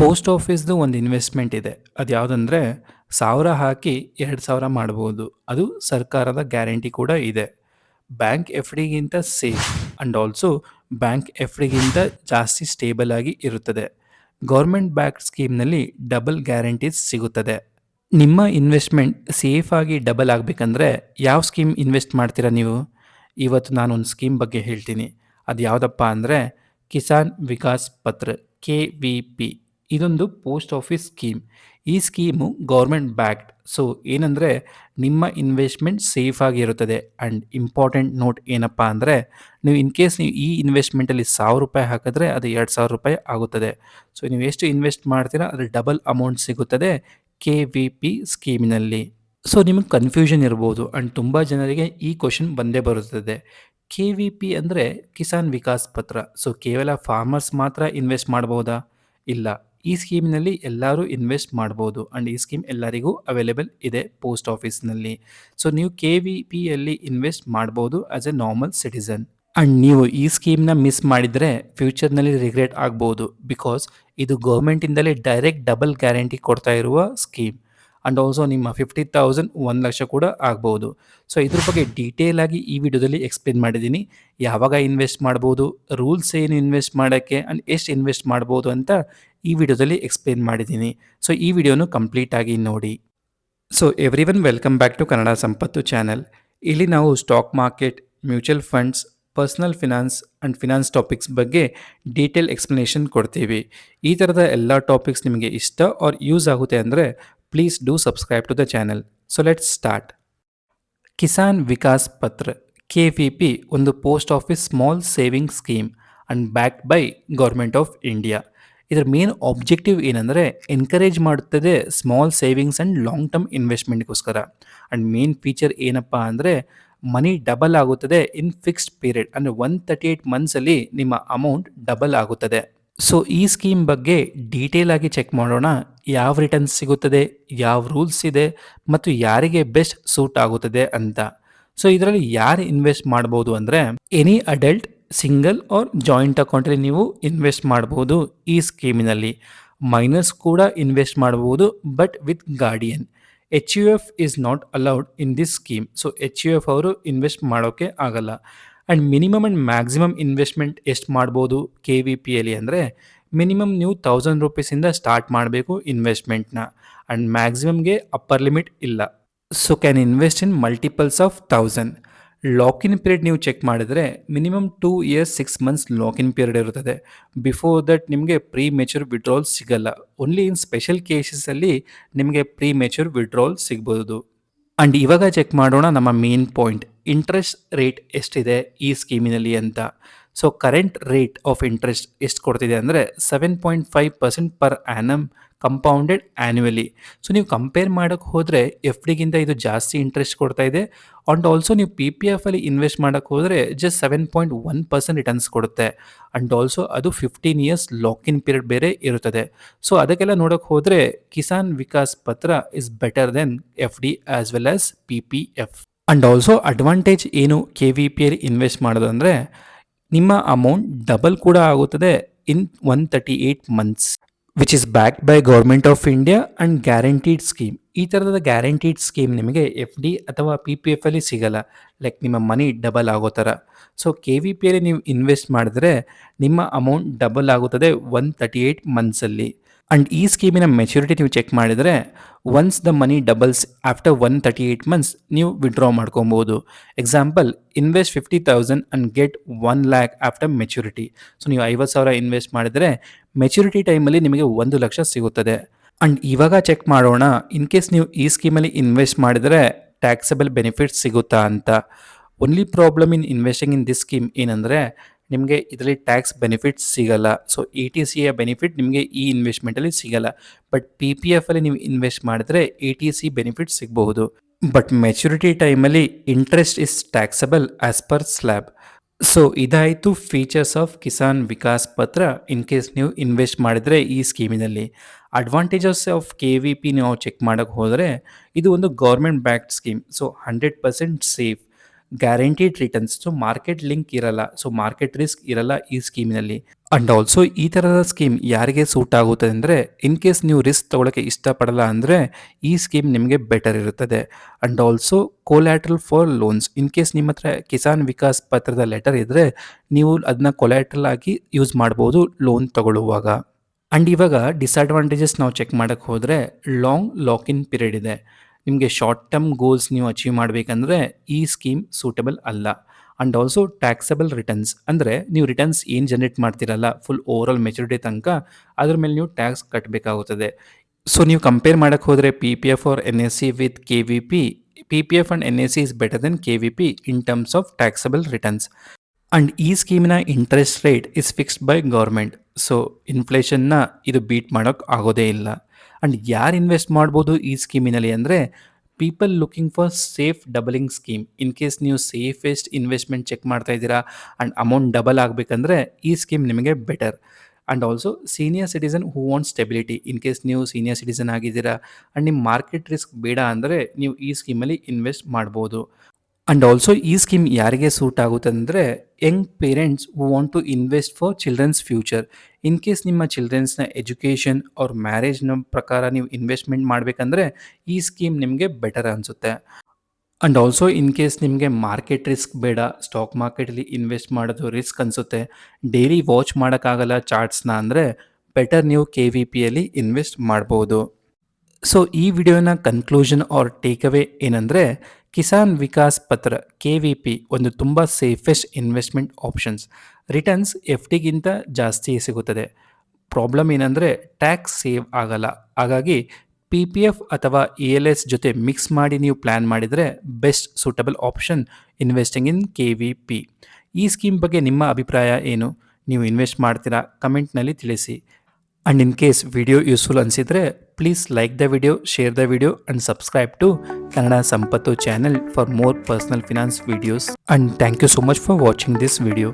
Post ಆಫೀಸ್‌ದು ಒಂದು investment ಇದೆ. ಅದು ಯಾವುದಂದರೆ ಸಾವಿರ ಹಾಕಿ 2000 ಮಾಡ್ಬೋದು. ಅದು ಸರ್ಕಾರದ ಗ್ಯಾರಂಟಿ ಕೂಡ ಇದೆ. Bank F ಡಿಗಿಂತ safe and also bank F ಡಿಗಿಂತ ಜಾಸ್ತಿ ಸ್ಟೇಬಲ್ ಆಗಿ ಇರುತ್ತದೆ. ಗೌರ್ಮೆಂಟ್ ಬ್ಯಾಕ್ಡ್ ಸ್ಕೀಮ್‌ನಲ್ಲಿ ಡಬಲ್ ಗ್ಯಾರಂಟೀಸ್ ಸಿಗುತ್ತದೆ. ನಿಮ್ಮ ಇನ್ವೆಸ್ಟ್‌ಮೆಂಟ್ ಸೇಫ್ ಆಗಿ ಡಬಲ್ ಆಗಬೇಕಂದ್ರೆ ಯಾವ ಸ್ಕೀಮ್ ಇನ್ವೆಸ್ಟ್ ಮಾಡ್ತೀರಾ ನೀವು? ಇವತ್ತು ನಾನೊಂದು ಸ್ಕೀಮ್ ಬಗ್ಗೆ ಹೇಳ್ತೀನಿ. ಅದು ಯಾವುದಪ್ಪ ಅಂದರೆ ಕಿಸಾನ್ ವಿಕಾಸ್ ಪತ್ರ ಕೆ.ವಿ.ಪಿ. ಇದೊಂದು ಪೋಸ್ಟ್ ಆಫೀಸ್ ಸ್ಕೀಮ್. ಈ ಸ್ಕೀಮು ಗೌರ್ಮೆಂಟ್ ಬ್ಯಾಕ್ಡ್. ಸೊ ಏನಂದರೆ ನಿಮ್ಮ ಇನ್ವೆಸ್ಟ್‌ಮೆಂಟ್ ಸೇಫ್ ಆಗಿರುತ್ತದೆ ಆ್ಯಂಡ್ ಇಂಪಾರ್ಟೆಂಟ್ ನೋಟ್ ಏನಪ್ಪ ಅಂದರೆ ನೀವು ಇನ್ ಕೇಸ್ ನೀವು ಈ ಇನ್ವೆಸ್ಟ್‌ಮೆಂಟಲ್ಲಿ ₹1000 ಹಾಕಿದ್ರೆ ಅದು ₹2000 ಆಗುತ್ತದೆ. ಸೊ ನೀವು ಎಷ್ಟು ಇನ್ವೆಸ್ಟ್ ಮಾಡ್ತೀರಾ ಅದು ಡಬಲ್ ಅಮೌಂಟ್ ಸಿಗುತ್ತದೆ ಕೆ ವಿ ಪಿ ಸ್ಕೀಮಿನಲ್ಲಿ. ಸೊ ನಿಮಗೆ ಕನ್ಫ್ಯೂಷನ್ ಇರ್ಬೋದು ಆ್ಯಂಡ್ ತುಂಬ ಜನರಿಗೆ ಈ ಕ್ವೆಶ್ಚನ್ ಬಂದೇ ಬರುತ್ತದೆ. ಕೆ ವಿ ಪಿ ಅಂದರೆ ಕಿಸಾನ್ ವಿಕಾಸ್ ಪತ್ರ. ಸೊ ಕೇವಲ ಫಾರ್ಮರ್ಸ್ ಮಾತ್ರ ಇನ್ವೆಸ್ಟ್ ಮಾಡ್ಬೋದಾ ಇಲ್ಲ. ಈ ಸ್ಕೀಮಿನಲ್ಲಿ ಎಲ್ಲರೂ ಇನ್ವೆಸ್ಟ್ ಮಾಡ್ಬೋದು ಆ್ಯಂಡ್ ಈ ಸ್ಕೀಮ್ ಎಲ್ಲರಿಗೂ ಅವೈಲೇಬಲ್ ಇದೆ ಪೋಸ್ಟ್ ಆಫೀಸ್‌ನಲ್ಲಿ. ಸೊ ನೀವು ಕೆ ವಿ ಪಿಯಲ್ಲಿ ಇನ್ವೆಸ್ಟ್ ಮಾಡ್ಬೋದು as a normal citizen and ನೀವು ಈ ಸ್ಕೀಮ್‌ನ ಮಿಸ್ ಮಾಡಿದರೆ ಫ್ಯೂಚರ್‌ನಲ್ಲಿ ರಿಗ್ರೆಟ್ ಆಗ್ಬೋದು ಬಿಕಾಸ್ ಇದು ಗೌರ್ಮೆಂಟಿಂದಲೇ ಡೈರೆಕ್ಟ್ ಡಬಲ್ ಗ್ಯಾರಂಟಿ ಕೊಡ್ತಾ ಇರುವ ಸ್ಕೀಮ್. ಆಂಡ್ ಆಲ್ಸೋ ನಿಮ್ಮ 50,000 1 ಲಕ್ಷ ಕೂಡ ಆಗ್ಬೋದು ಸೊ ಇದ್ರ ಬಗ್ಗೆ ಡೀಟೇಲ್ ಆಗಿ ಈ ವಿಡಿಯೋದಲ್ಲಿ ಎಕ್ಸ್‌ಪ್ಲೇನ್ ಮಾಡಿದ್ದೀನಿ. ಯಾವಾಗ ಇನ್ವೆಸ್ಟ್ ಮಾಡ್ಬೋದು ರೂಲ್ಸ್ ಏನು ಇನ್ವೆಸ್ಟ್ ಮಾಡೋಕ್ಕೆ ಆ್ಯಂಡ್ ಎಷ್ಟು ಇನ್ವೆಸ್ಟ್ ಮಾಡ್ಬೋದು ಅಂತ ಈ ವಿಡಿಯೋದಲ್ಲಿ ಎಕ್ಸ್‌ಪ್ಲೇನ್ ಮಾಡಿದ್ದೀನಿ. ಸೊ ಈ ವಿಡಿಯೋನು ಕಂಪ್ಲೀಟ್ ಆಗಿ ನೋಡಿ. So everyone welcome back to Kannada ಸಂಪತ್ತು ಚಾನೆಲ್. ಇಲ್ಲಿ ನಾವು stock market, mutual funds, personal finance and finance topics ಬಗ್ಗೆ ಡೀಟೇಲ್ ಎಕ್ಸ್‌ಪ್ಲನೇಷನ್ ಕೊಡ್ತೀವಿ. ಈ ಥರದ ಎಲ್ಲ ಟಾಪಿಕ್ಸ್ ನಿಮಗೆ ಇಷ್ಟ ಆರ್ ಯೂಸ್ ಆಗುತ್ತೆ ಅಂದ್ರೆ do subscribe to the channel. So let's start. Kisan Vikas Patra KVP ಒಂದು post office small saving scheme and backed by government of India. ಇದರ ಮೇನ್ ಆಬ್ಜೆಕ್ಟಿವ್ ಏನಂದರೆ ಎನ್ಕರೇಜ್ ಮಾಡುತ್ತದೆ small savings and long term ಇನ್ವೆಸ್ಟ್‌ಮೆಂಟ್‌ಗೋಸ್ಕರ. And main feature ಏನಪ್ಪ ಅಂದರೆ money double ಆಗುತ್ತದೆ in fixed period thirty 138 ಮಂತ್ಸಲ್ಲಿ ನಿಮ್ಮ amount double ಆಗುತ್ತದೆ. ಸೊ ಈ ಸ್ಕೀಮ್ ಬಗ್ಗೆ ಡೀಟೇಲ್ ಆಗಿ ಚೆಕ್ ಮಾಡೋಣ. ಯಾವ ರಿಟರ್ನ್ಸ್ ಸಿಗುತ್ತದೆ, ಯಾವ ರೂಲ್ಸ್ ಇದೆ ಮತ್ತು ಯಾರಿಗೆ ಬೆಸ್ಟ್ ಸೂಟ್ ಆಗುತ್ತದೆ ಅಂತ. ಸೊ ಇದರಲ್ಲಿ ಯಾರು ಇನ್ವೆಸ್ಟ್ ಮಾಡ್ಬೋದು ಅಂದರೆ any adult, single or joint ಅಕೌಂಟಲ್ಲಿ ನೀವು ಇನ್ವೆಸ್ಟ್ ಮಾಡ್ಬೋದು ಈ ಸ್ಕೀಮಿನಲ್ಲಿ. ಮೈನಸ್ ಕೂಡ ಇನ್ವೆಸ್ಟ್ ಮಾಡಬಹುದು but with guardian. H U F is not allowed in this scheme. So H U F ಅವರು ಇನ್ವೆಸ್ಟ್ ಮಾಡೋಕೆ ಆಗಲ್ಲ. And minimum and maximum investment ಎಷ್ಟು ಮಾಡ್ಬೋದು ಕೆ ವಿ ಪಿಯಲ್ಲಿ ಅಂದ್ರೆ ಮಿನಿಮಮ್ ನೀವು ತೌಸಂಡ್ ರುಪೀಸಿಂದ ಸ್ಟಾರ್ಟ್ ಮಾಡಬೇಕು ಇನ್ವೆಸ್ಟ್‌ಮೆಂಟ್‌ನ. ಆ್ಯಂಡ್ ಮ್ಯಾಕ್ಸಿಮಮ್‌ಗೆ ಅಪ್ಪರ್ ಲಿಮಿಟ್ ಇಲ್ಲ. So can invest in multiples of thousand lock in period ನೀವು ಚೆಕ್ ಮಾಡಿದರೆ minimum two years six months lock in period ಇರುತ್ತದೆ. ಬಿಫೋರ್ ದಟ್ ನಿಮಗೆ ಪ್ರೀ ಮೆಚೂರ್ ವಿಡ್ರಾಲ್ ಸಿಗಲ್ಲ. ಓನ್ಲಿ ಇನ್ ಸ್ಪೆಷಲ್ ಕೇಸಸಲ್ಲಿ ನಿಮಗೆ ಪ್ರೀ ಮೆಚೂರ್ ವಿಡ್ರಾಲ್ ಸಿಗ್ಬೋದು and ಇವಾಗ check ಮಾಡೋಣ ನಮ್ಮ ಮೇನ್ ಪಾಯಿಂಟ್ ಇಂಟ್ರೆಸ್ಟ್ ರೇಟ್ ಎಷ್ಟಿದೆ ಈ ಸ್ಕೀಮಿನಲ್ಲಿ ಅಂತ. So current rate of interest ಎಷ್ಟು ಕೊಡ್ತಿದೆ ಅಂದರೆ seven point five percent per annum compounded annually so ನೀವು ಕಂಪೇರ್ ಮಾಡೋಕ್ಕೆ ಹೋದರೆ ಎಫ್ ಡಿಗಿಂತ ಇದು ಜಾಸ್ತಿ ಇಂಟ್ರೆಸ್ಟ್ ಕೊಡ್ತಾ ಇದೆ. ಆ್ಯಂಡ್ ಆಲ್ಸೋ ನೀವು ಪಿ ಪಿ ಎಫಲ್ಲಿ ಇನ್ವೆಸ್ಟ್ ಮಾಡೋಕ್ಕೆ ಹೋದರೆ ಜಸ್ಟ್ 7.1% ರಿಟರ್ನ್ಸ್ ಕೊಡುತ್ತೆ. ಆ್ಯಂಡ್ ಆಲ್ಸೋ ಅದು 15 ಇಯರ್ಸ್ ಲಾಕ್ ಇನ್ ಪೀರಿಯಡ್ ಬೇರೆ ಇರುತ್ತದೆ. ಸೊ ಅದಕ್ಕೆಲ್ಲ ನೋಡೋಕ್ಕೆ ಹೋದರೆ Kisan Vikas Patra is better than F D as well as PPF. And also advantage ಏನು ಕೆ ವಿ ಪಿ ಎಲ್ಲಿ ಇನ್ವೆಸ್ಟ್ ಮಾಡೋದಂದರೆ ನಿಮ್ಮ ಅಮೌಂಟ್ ಡಬಲ್ ಕೂಡ ಆಗುತ್ತದೆ in 138 months. Which is back by government of India and guaranteed scheme. ಈ ಥರದ guaranteed scheme ನಿಮಗೆ F D ಅಥವಾ ಪಿ ಪಿ ಎಫ್ ಅಲ್ಲಿ ಸಿಗಲ್ಲ. ಲೈಕ್ ನಿಮ್ಮ ಮನಿ ಡಬಲ್ ಆಗೋ ಥರ. ಸೊ ಕೆ ವಿ ಪಿ ಎಲ್ಲಿ ನೀವು ಇನ್ವೆಸ್ಟ್ ಮಾಡಿದ್ರೆ ನಿಮ್ಮ ಅಮೌಂಟ್ ಡಬಲ್ ಆಗುತ್ತದೆ 138 ಮಂತ್ಸಲ್ಲಿ. ಆಂಡ್ ಈ ಸ್ಕೀಮಿನ ಮೆಚುರಿಟಿ ನೀವು ಚೆಕ್ ಮಾಡಿದರೆ once the money doubles after 138 months ನೀವು ವಿಡ್ರಾ ಮಾಡ್ಕೊಬೋದು example invest fifty thousand and get one lakh after maturity. So ನೀವು 50,000 ಇನ್ವೆಸ್ಟ್ ಮಾಡಿದರೆ ಮೆಚುರಿಟಿ ಟೈಮಲ್ಲಿ ನಿಮಗೆ ಒಂದು ಲಕ್ಷ ಸಿಗುತ್ತದೆ. ಆ್ಯಂಡ್ ಇವಾಗ ಚೆಕ್ ಮಾಡೋಣ ಇನ್ ಕೇಸ್ ನೀವು ಈ ಸ್ಕೀಮಲ್ಲಿ ಇನ್ವೆಸ್ಟ್ ಮಾಡಿದರೆ ಟ್ಯಾಕ್ಸಬಲ್ ಬೆನಿಫಿಟ್ಸ್ ಸಿಗುತ್ತಾ ಅಂತ. Only problem in investing in this scheme ಏನಂದ್ರೆ ನಿಮಗೆ ಇದರಲ್ಲಿ ಟ್ಯಾಕ್ಸ್ ಬೆನಿಫಿಟ್ಸ್ ಸಿಗಲ್ಲ. ಸೊ ಯ ಬೆನಿಫಿಟ್ ನಿಮಗೆ ಈ ಇನ್ವೆಸ್ಟ್‌ಮೆಂಟಲ್ಲಿ ಸಿಗಲ್ಲ. ಬಟ್ ಪಿ ಪಿ ಎಫಲ್ಲಿ ನೀವು ಇನ್ವೆಸ್ಟ್ ಮಾಡಿದ್ರೆ ಸಿ ಬೆನಿಫಿಟ್ ಸಿಗಬಹುದು. ಬಟ್ ಮೆಚುರಿಟಿ ಟೈಮಲ್ಲಿ interest is taxable as per slab. So ಇದಾಯಿತು features of Kisan Vikas Patra in case ನೀವು ಇನ್ವೆಸ್ಟ್ ಮಾಡಿದರೆ ಈ ಸ್ಕೀಮಿನಲ್ಲಿ. Advantages of K V P ನೀವು ಚೆಕ್ ಮಾಡೋಕ್ಕೆ ಹೋದರೆ ಇದು ಒಂದು government backed scheme. So 100% safe. Guaranteed returns so market link ಇರಲ್ಲ. ಸೊ ಮಾರ್ಕೆಟ್ ರಿಸ್ಕ್ ಇರಲ್ಲ ಈ ಸ್ಕೀಮಿನಲ್ಲಿ ಅಂಡ್ ಆಲ್ಸೋ ಈ ಥರದ ಸ್ಕೀಮ್ ಯಾರಿಗೆ ಸೂಟ್ ಆಗುತ್ತೆ ಅಂದರೆ ಇನ್ ಕೇಸ್ ನೀವು ರಿಸ್ಕ್ ತೊಗೊಳಕ್ಕೆ ಇಷ್ಟಪಡಲ್ಲ ಅಂದರೆ, ಈ ಸ್ಕೀಮ್ ನಿಮಗೆ ಬೆಟರ್ ಇರುತ್ತದೆ. And also collateral for loans in case ನಿಮ್ಮ ಹತ್ರ ಕಿಸಾನ್ ವಿಕಾಸ್ ಪತ್ರದ ಲೆಟರ್ ಇದ್ದರೆ ನೀವು ಅದನ್ನ ಕೊಲ್ಯಾಟ್ರಲ್ ಆಗಿ ಯೂಸ್ ಮಾಡ್ಬೋದು ಲೋನ್ ತಗೊಳ್ಳುವಾಗ. ಆ್ಯಂಡ್ ಇವಾಗ ಡಿಸ್ಅಡ್ವಾಂಟೇಜಸ್ ನಾವು ಚೆಕ್ ಮಾಡೋಕ್ಕೆ ಹೋದರೆ ಲಾಂಗ್ ಲಾಕ್ ಇನ್ ಪೀರಿಯಡ್ ಇದೆ. ನಿಮಗೆ ಶಾರ್ಟ್ ಟರ್ಮ್ ಗೋಲ್ಸ್ ನೀವು ಅಚೀವ್ ಮಾಡಬೇಕಂದ್ರೆ ಈ ಸ್ಕೀಮ್ ಸೂಟಬಲ್ ಅಲ್ಲ. ಆ್ಯಂಡ್ ಆಲ್ಸೋ ಟ್ಯಾಕ್ಸಬಲ್ ರಿಟರ್ನ್ಸ್ ಅಂದರೆ ನೀವು ರಿಟರ್ನ್ಸ್ ಏನು ಜನರೇಟ್ ಮಾಡ್ತಿರಲ್ಲ ಫುಲ್ ಓವರ್ ಆಲ್ ಮೆಚುರಿಟಿ ತನಕ, ಅದ್ರ ಮೇಲೆ ನೀವು ಟ್ಯಾಕ್ಸ್ ಕಟ್ಟಬೇಕಾಗುತ್ತದೆ ಸೊ ನೀವು ಕಂಪೇರ್ ಮಾಡೋಕ್ಕೆ ಹೋದರೆ P P F R N S C with K V P P P F and N S C is better then K V P in terms of taxable returns and ಈ ಸ್ಕೀಮಿನ interest rate is fixed by government so ಇನ್ಫ್ಲೇಷನ್ನ ಇದು beat ಮಾಡೋಕ್ಕೆ ಆಗೋದೇ ಇಲ್ಲ. And ಯಾರು invest ಮಾಡ್ಬೋದು ಈ ಸ್ಕೀಮಿನಲ್ಲಿ ಅಂದರೆ people looking for safe doubling scheme. In case ನೀವು ಸೇಫೆಸ್ಟ್ ಇನ್ವೆಸ್ಟ್ಮೆಂಟ್ ಚೆಕ್ ಮಾಡ್ತಾ ಇದ್ದೀರಾ ಆ್ಯಂಡ್ ಅಮೌಂಟ್ ಡಬಲ್ ಆಗಬೇಕಂದ್ರೆ ಈ ಸ್ಕೀಮ್ ನಿಮಗೆ better. And also senior citizen who want stability. In case ನೀವು ಸೀನಿಯರ್ ಸಿಟಿಸನ್ ಆಗಿದ್ದೀರಾ ಆ್ಯಂಡ್ ನಿಮ್ಮ ಮಾರ್ಕೆಟ್ ರಿಸ್ಕ್ ಬೇಡ ಅಂದರೆ ನೀವು ಈ ಸ್ಕೀಮಲ್ಲಿ ಇನ್ವೆಸ್ಟ್ ಮಾಡ್ಬೋದು. ಆ್ಯಂಡ್ ಆಲ್ಸೋ ಈ ಸ್ಕೀಮ್ ಯಾರಿಗೆ ಸೂಟ್ ಆಗುತ್ತೆ ಅಂದರೆ young parents who want to invest for children's future in case ನಿಮ್ಮ ಚಿಲ್ಡ್ರನ್ಸ್ನ ಎಜುಕೇಷನ್ ಅವ್ರ ಮ್ಯಾರೇಜ್ನ ಪ್ರಕಾರ ನೀವು ಇನ್ವೆಸ್ಟ್ಮೆಂಟ್ ಮಾಡಬೇಕಂದ್ರೆ ಈ ಸ್ಕೀಮ್ ನಿಮಗೆ ಬೆಟರ್ ಅನಿಸುತ್ತೆ. ಆ್ಯಂಡ್ ಆಲ್ಸೋ ಇನ್ ಕೇಸ್ ನಿಮಗೆ ಮಾರ್ಕೆಟ್ ರಿಸ್ಕ್ ಬೇಡ ಸ್ಟಾಕ್ ಮಾರ್ಕೆಟಲ್ಲಿ ಇನ್ವೆಸ್ಟ್ ಮಾಡೋದು ರಿಸ್ಕ್ ಅನಿಸುತ್ತೆ. ಡೈಲಿ ವಾಚ್ ಮಾಡೋಕ್ಕಾಗಲ್ಲ ಚಾರ್ಟ್ಸ್ನ ಅಂದರೆ ಬೆಟರ್ ನೀವು ಕೆ ವಿ ಪಿಯಲ್ಲಿ ಇನ್ವೆಸ್ಟ್ ಮಾಡ್ಬೋದು. ಸೊ ಈ ವಿಡಿಯೋನ ಕನ್ಕ್ಲೂಷನ್ ಆರ್ ಟೇಕ್ ಅವೇ ಏನಂದರೆ Kisan Vikas Patra, K V P ಒಂದು ತುಂಬ safest investment options returns F ಡಿಗಿಂತ ಜಾಸ್ತಿ ಸಿಗುತ್ತದೆ. ಪ್ರಾಬ್ಲಮ್ ಏನಂದರೆ ಟ್ಯಾಕ್ಸ್ ಸೇವ್ ಆಗಲ್ಲ. ಹಾಗಾಗಿ ಪಿ ಪಿ ಎಫ್ ಅಥವಾ ಇ ಎಲ್ ಎಸ್ ಜೊತೆ ಮಿಕ್ಸ್ ಮಾಡಿ ನೀವು ಪ್ಲ್ಯಾನ್ ಮಾಡಿದರೆ best suitable option investing in K V P ಈ ಸ್ಕೀಮ್ ಬಗ್ಗೆ ನಿಮ್ಮ ಅಭಿಪ್ರಾಯ ಏನು? ನೀವು ಇನ್ವೆಸ್ಟ್ ಮಾಡ್ತೀರಾ? ಕಮೆಂಟ್ನಲ್ಲಿ ತಿಳಿಸಿ. And in case video useful ಅನಿಸಿದರೆ please like the video share the video and subscribe to Kannada Sampathu channel for more personal finance videos and thank you so much for watching this video